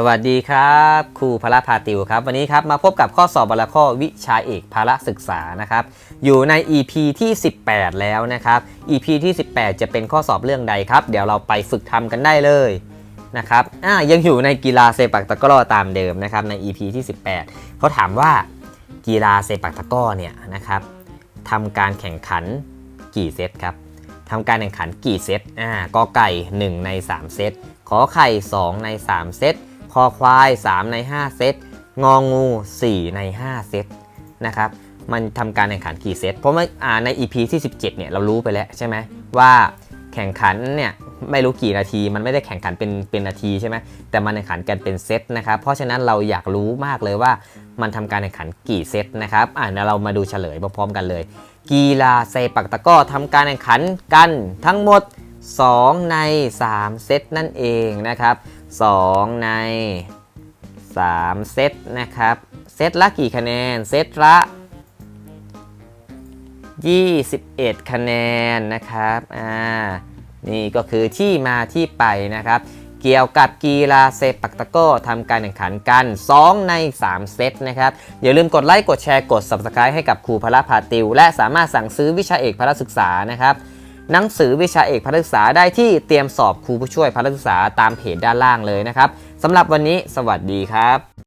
สวัสดีครับครูพละพาติวครับ วันนี้ครับมาพบกับข้อสอบบรข้อวิชาเอกพละศึกษานะครับ อยู่ใน EP ที่ 18 แล้วนะครับ EP ที่ 18 จะเป็นข้อสอบเรื่องใดครับ เดี๋ยวเราไปฝึกทำกันได้เลยนะครับอ่ายังอยู่ในกีฬาเซปักตะกร้อตามเดิมนะครับใน EP ที่ 18เขาถามว่ากีฬาเซปักตะกร้อเนี่ยนะครับทำการแข่งขันกี่เซตครับทำการแข่งขันกี่เซตอ่ากอไก่ 1 ใน 3 เซตขอไข่ 2 ใน 3 เซต คอควาย 3 ใน 5 เซต งองู 4 ใน 5 เซตนะครับมันทำการแข่งขันกี่เซต เพราะว่าใน EP ที่ 17 เนี่ยเรารู้ไปแล้วใช่ไหมว่าแข่งขันเนี่ยไม่รู้กี่นาที มันไม่ได้แข่งขันเป็นเป็นนาทีใช่ไหมแต่มันแข่งขันกันเป็นเซตนะครับ เพราะฉะนั้นเราอยากรู้มากเลยว่ามันทำการแข่งขันกี่เซตนะครับอ่าเดี๋ยวเรามาดูเฉลยพร้อมๆกันเลย กีฬาเซปักตะก้อทำการแข่งขันกันทั้งหมด 2 ใน 3 เซตนั่นเองนะครับ 2 ใน 3 เซตนะครับ เซตละกี่คะแนน เซตละ 21 คะแนนนะครับอ่านี่ก็คือที่มาที่ไปนะครับ เกี่ยวกับกีฬาเซปักตะก้อทำการแข่งขันกัน 2 ใน 3 เซตนะครับ อย่าลืมกดไลค์กดแชร์กด Subscribe ให้กับครูพละพาติว และสามารถสั่งซื้อวิชาเอกพละศึกษานะครับ หนังสือวิชาเอกพละศึกษาได้ที่เตรียมสอบครูผู้ช่วยพละศึกษาตามเพจด้านล่างเลยนะครับสำหรับวันนี้สวัสดีครับ